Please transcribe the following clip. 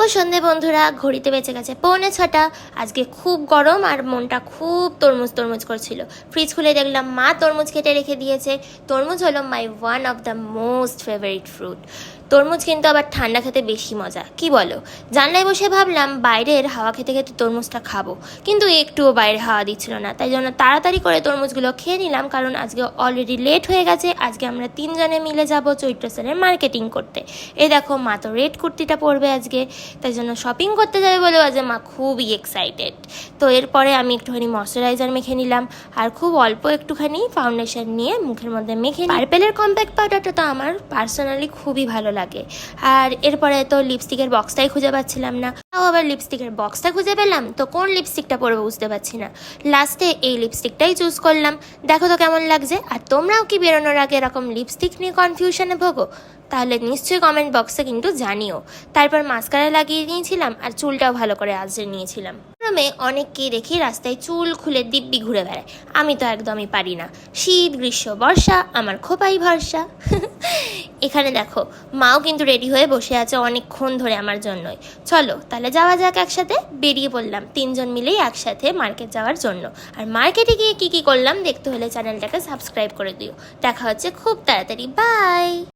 শুভ সন্ধে বন্ধুরা, ঘড়িতে বেঁচে গেছে পৌনে ছটা। আজকে খুব গরম আর মনটা খুব তরমুজ তরমুজ করছিল। ফ্রিজ খুলে দেখলাম মা তরমুজ কেটে রেখে দিয়েছে। তরমুজ হলো my one of the most favourite fruit তরমুজ কিন্তু আবার ঠান্ডা খেতে বেশি মজা। কি বলো? জানলায় বসে ভাবলাম, বাইরের হাওয়া খেতে খেতে তরমুজটা খাব। কিন্তু একটুও বাইরে হাওয়া দিচ্ছিল না। তাই জন্য তাড়াতাড়ি করে তরমুজগুলো খেয়ে নিলাম, কারণ আজকে অলরেডি লেট হয়ে গেছে। আজকে আমরা তিনজনে মিলে যাব চৈত্র সেলের মার্কেটিং করতে। এই দেখো, মা তো রেড কুর্তিটা পরবে আজকে। তাই জন্য শপিং করতে যাবে বলে আজকে মা খুবই এক্সাইটেড তো এরপরে আমি একটুখানি ময়শ্চারাইজার মেখে নিলাম। আর খুব অল্প একটুখানি ফাউন্ডেশন নিয়ে মুখের মধ্যে মেখে পার্পেলের কম্প্যাক্ট পাউডারটা তো আমার পার্সোনালি খুবই ভালো লাগে। আর এরপরে তো লিপস্টিকের বক্সটাই খুঁজে পাচ্ছিলাম না। তাও আবার লিপস্টিকের বক্সটা খুঁজে পেলাম? তো কোন লিপস্টিকটা পরবো বুঝতে পারছি না। লাস্টে এই লিপস্টিকটাই চুজ করলাম। দেখো তো কেমন লাগছে। আর তোমরাও কি বেরোনোর আগে এরকম লিপস্টিক নিয়ে কনফিউশনে ভোগো? তাহলে নিশ্চয়ই কমেন্ট বক্সে কিন্তু জানিও। তারপর মাস্কারা লাগিয়ে নিয়েছিলাম আর চুলটাও ভালো করে আজরে নিয়েছিলাম। গ্রামে অনেককেই দেখি রাস্তায় চুল খুলে দিব্যি ঘুরে বেড়ায়। আমি তো একদমই পারি না। শীত, গ্রীষ্ম, বর্ষা, আমার খোপাই ভরসা। এখানে দেখো, মাও কিন্তু রেডি হয়ে বসে আছে অনেকক্ষণ ধরে আমার জন্যই। চলো, তাহলে যাওয়া যাক একসাথে। বেরিয়ে পড়লাম, তিনজন মিলেই একসাথে মার্কেট যাওয়ার জন্য। আর মার্কেটে গিয়ে কী কী করলাম, দেখতে হলে চ্যানেলটাকে সাবস্ক্রাইব করে দিও। দেখা হচ্ছে খুব তাড়াতাড়ি। বাই